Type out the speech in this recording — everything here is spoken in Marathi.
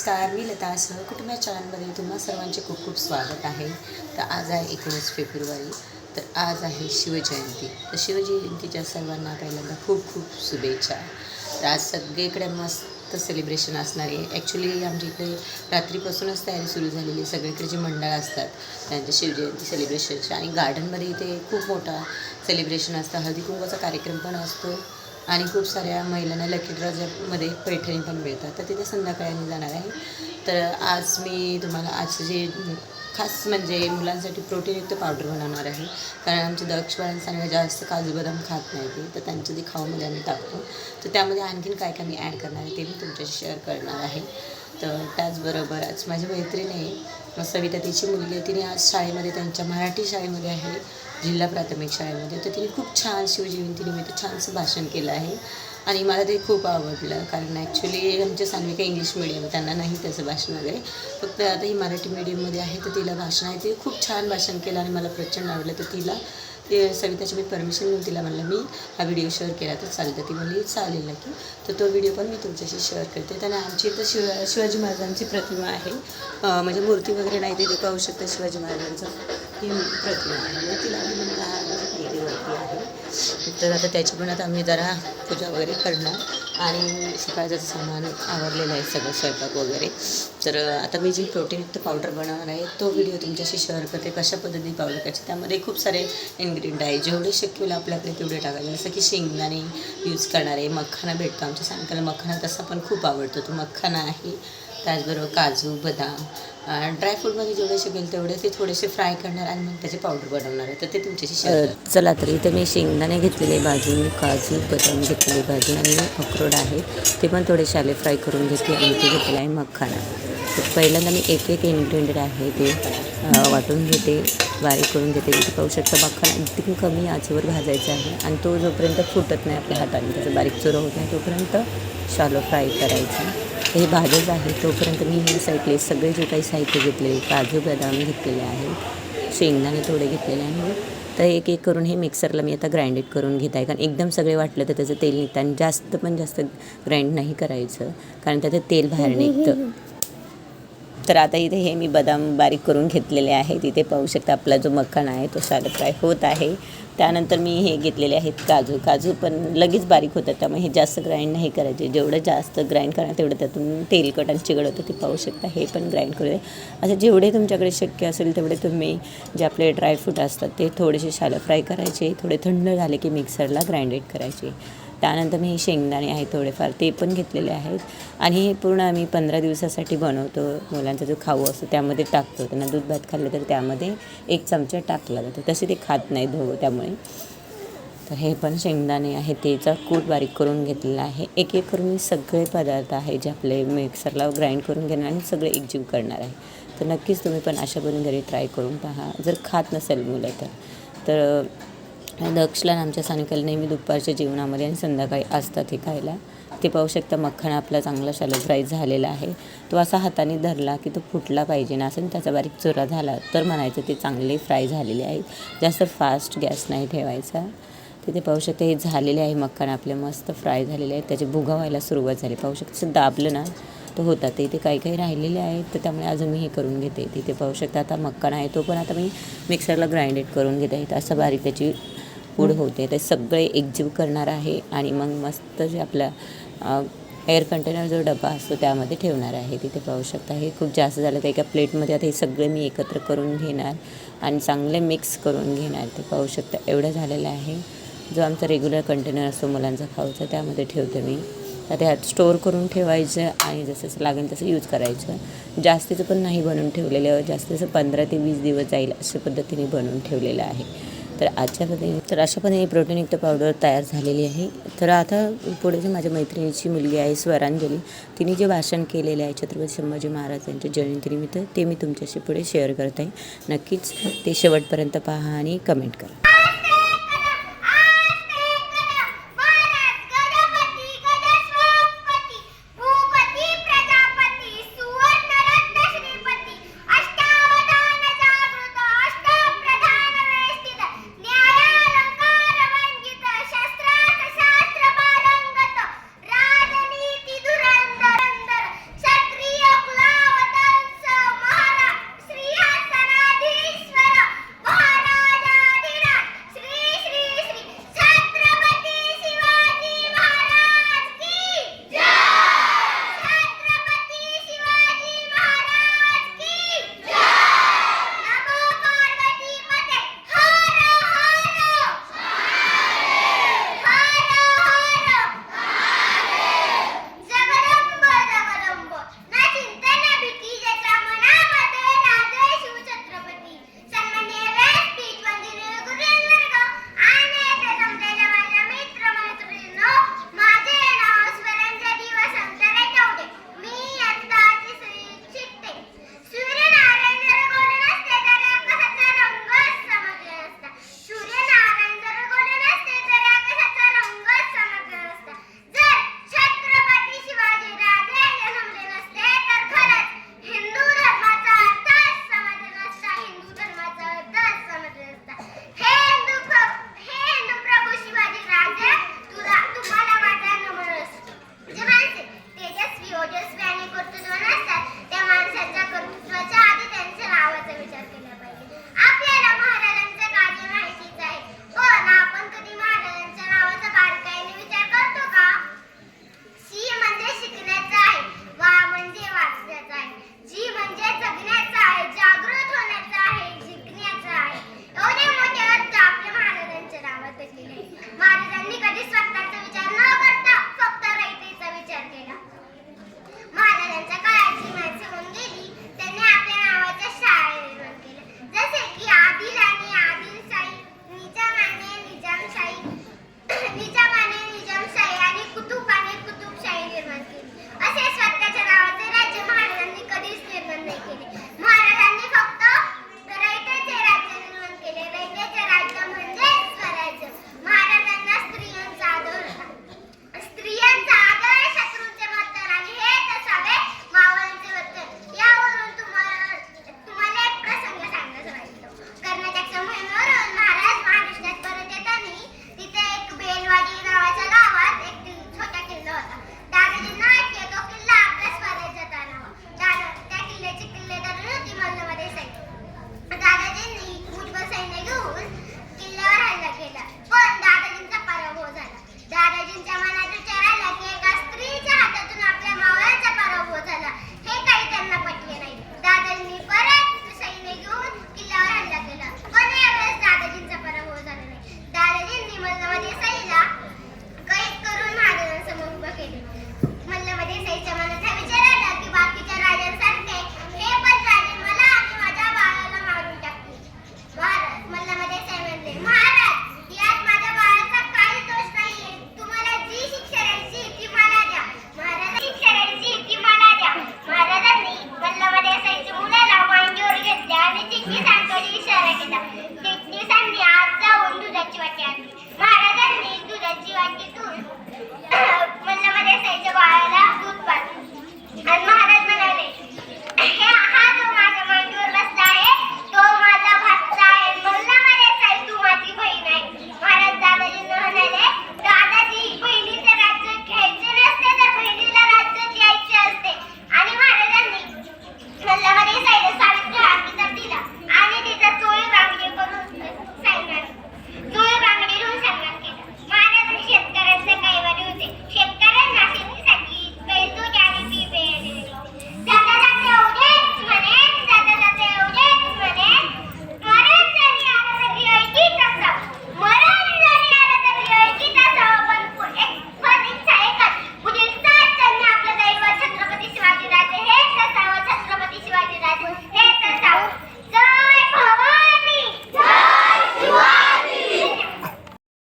सह कुटुंब चॅनलमध्ये तुम्हा सर्वांचे खूप खूप स्वागत आहे. तर आज आहे एकोणीस फेब्रुवारी. तर आज आहे शिवजयंती. तर शिवजयंतीच्या सर्वांना पहिल्यांदा खूप खूप शुभेच्छा. तर आज सगळीकडे मस्त सेलिब्रेशन असणार आहे. ॲक्च्युली आमच्या इकडे रात्रीपासूनच तयारी सुरू झालेली सगळीकडे जे मंडळ असतात त्यांच्या शिवजयंती सेलिब्रेशनच्या आणि गार्डनमध्ये इथे खूप मोठा सेलिब्रेशन असतं. हळदी कुंकवाचा कार्यक्रम पण असतो. आणि खूप साऱ्या महिलांना लकी ड्रॉजमध्ये पैठणी पण मिळतात. तर तिथे संध्याकाळी आम्ही जाणार आहे. तर आज मी तुम्हाला आजचं जे खास म्हणजे मुलांसाठी प्रोटीनयुक्त पावडर बनवणार आहे. कारण आमचे दक्ष बाळांना जास्त काजू बदाम खात नाही ते. तर त्यांचं जे खाऊमध्ये आम्ही टाकतो. तर त्यामध्ये आणखीन काय काय मी ॲड करणार आहे ते मी तुमच्याशी शेअर करणार आहे. तर त्याचबरोबर आज माझी मैत्रीण आहे सविता तिची मुलगी आहे. तिने आज शाळेमध्ये त्यांच्या मराठी शाळेमध्ये आहे जिल्हा प्राथमिक शाळेमध्ये. तर तिने खूप छान शिवजयंतीनिमित्त छानसं भाषण केलं आहे. आणि मला ते खूप आवडलं कारण ॲक्च्युली आमच्या सान्विका इंग्लिश मिडियम त्यांना नाही त्याचं भाषण वगैरे. फक्त आता ही मराठी मीडियममध्ये आहे तर तिला भाषण आहे. ते खूप छान भाषण केलं आणि मला प्रचंड आवडलं. तर तिला ते सविताची मी परमिशन घेऊन तिला म्हणलं मी हा व्हिडिओ शेअर केला तर चालेल तर ती म्हणली चालेल नक्की तर तो व्हिडिओ पण मी तुमच्याशी शेअर करते त्याने आमची इथं शिव शिवाजी महाराजांची प्रतिमा आहे म्हणजे मूर्ती वगैरे नाही तिथे पाहू शकता शिवाजी महाराजांचं ही प्रतिमा आहे मग तिला आम्ही म्हणलं हा आहे तर आता त्याची पण आता आम्ही जरा पूजा वगैरे करणार आणि सकाळचं सामान आवरलेलं आहे सगळं स्वयंपाक वगैरे. तर आता मी जी प्रोटीनयुक्त पावडर बनवणार आहे तो व्हिडिओ तुमच्याशी शेअर करते कशा पद्धतीने पावडर करायची त्यामध्ये खूप सारे इन्ग्रेडियंट आहे. जेवढे शक्य होईल आपल्याकडे तेवढे टाकायचे. जसं की शेंगदाणे यूज करणार आहे मखाना भेटतो आमच्या सांगताला मखाना तसा पण खूप आवडतो. तो मखाना आहे. त्याचबरोबर काजू बदाम ड्रायफ्रूटमध्ये जेवढे शकेल तेवढे ते थोडेसे फ्राय करणार आणि मग त्याचे पावडर बनवणार आहे. तर ते तुमच्याशी शेअर चला तर इथे मी शेंगदाणे घेतलेले भाजून काजू बदाम घेतलेले भाजून आणि अक्रोड आहे. ते पण थोडे शाले फ्राय करून घेते आणि ते घेतलेलं आहे मखाना. तर पहिल्यांदा मी एक एक इन्ग्रेडियंट आहे ते वाटून घेते बारीक करून घेते. तिथे पाहू शकता मखाना एकदम कमी आचेवर भाजायचा आहे आणि तो जोपर्यंत फुटत नाही आपल्या हाताने त्याचं बारीक चुरा होत नाही तोपर्यंत शालो फ्राय करायचा. हे भाजत आहे. तोपर्यंत मी हे साईडले सगळे जे काही साहित्य घेतले काजू बदाम घेतलेले आहेत शेंगदाणे थोडे घेतलेले आहे. तर एक एक करून हे मिक्सरला मी आता ग्राइंडेड करून घेत आहे. कारण एकदम सगळे वाटलं तर त्याचं तेल निघतं आणि जास्त पण जास्त ग्राइंड नाही करायचं. कारण त्याचं तेल बाहेर निघतं. तर आता इथे हे मी बदाम बारीक करून घेतलेले आहे तिथे पाहू शकता आपला जो मखाना आहे तो सालं फ्राय होत आहे. त्यानंतर मी हे घेतलेले आहेत काजू. काजू पण लगेच बारीक होतात त्यामुळे हे जास्त ग्राइंड नाही करायचे. जेवढं जास्त ग्राइंड करणार तेवढं त्यातून तेलकट आणि चिकट होतं ते पाहू शकता. हे पण ग्राइंड करू असं जेवढे तुमच्याकडे शक्य असेल तेवढे तुम्ही जे आपले ड्रायफ्रूट असतात ते थोडेसे शालं फ्राय करायचे. थोडे थंड झाले की मिक्सरला ग्राइंडेड करायचे. त्यानंतर मी हे शेंगदाणे आहे थोडेफार ते पण घेतलेले आहेत. आणि हे पूर्ण आम्ही पंधरा दिवसासाठी बनवतो मुलांचा जो खाऊ असतो त्यामध्ये टाकतो. त्यांना दूध भात खाल्लं तर त्यामध्ये एक चमचा टाकला जातो. तसे ते खात नाही धो त्यामुळे. तर हे पण शेंगदाणे आहे त्याचा कूट बारीक करून घेतलेला आहे. एक एक करून मी सगळे पदार्थ आहे जे आपले मिक्सरला ग्राइंड करून घेणार आणि सगळे एकजीव करणार आहे. तर नक्कीच तुम्ही पण अशा बनून घरी ट्राय करून पहा. जर खात नसेल मुलं तर. तर दक्षला आमच्या सानिकाला नेहमी दुपारच्या जेवणामध्ये आणि संध्याकाळी असतात हे खायला. ते पाहू शकता मखणा आपला चांगला शालो फ्राय झालेला आहे. तो असा हाताने धरला की तो फुटला पाहिजे ना असं. त्याचा बारीक चुरा झाला तर म्हणायचं ते चांगले फ्राय झालेले आहेत. जास्त फास्ट गॅस नाही ठेवायचा. तिथे पाहू शकता हे झालेले आहे मखाना. आपले मस्त फ्राय झालेले आहेत. त्याचे भुगा व्हायला सुरुवात झाली. पाहू शकता दाबलं ना तर होतात ते इथे काही काही राहिलेले आहेत. तर त्यामुळे अजून मी हे करून घेते. तिथे पाहू शकता आता मक्काना आहे. तो पण आता मी मिक्सरला ग्राइंडेड करून घेत. आहे असं बारीक त्याची पूड होते. ते सगळे एकजीव करणार आहे आणि मग मस्त जे आपला एअर कंटेनर जो डबा असतो त्यामध्ये ठेवणार आहे. तिथे पाहू शकता. हे खूप जास्त झालं तर एका प्लेटमध्ये आता हे सगळे मी एकत्र करून घेणार आणि चांगले मिक्स करून घेणार. ते पाहू शकता. एवढं झालेलं आहे. जो आमचा रेग्युलर कंटेनर असतो मुलांचा खाऊचा त्यामध्ये ठेवते मी. तर त्यात स्टोअर करून ठेवायचं आणि जसं जसं लागेल तसं यूज करायचं. जास्तीचं पण नाही बनवून ठेवलेलं. जास्तीचं पंधरा ते वीस दिवस जाईल अशा पद्धतीने बनवून ठेवलेलं आहे. तर आजच्या पद्धतीने तर अशा पद्धतीने प्रोटीनयुक्त पावडर तयार झालेली आहे. तर आता पुढे जे माझ्या मैत्रिणीची मुलगी आहे स्वरांजली तिने जे भाषण केलेले आहे छत्रपती संभाजी महाराज यांच्या जयंतीनिमित्त ते मी तुमच्याशी पुढे शेअर करत. आहे नक्कीच ते शेवटपर्यंत पहा आणि कमेंट करा.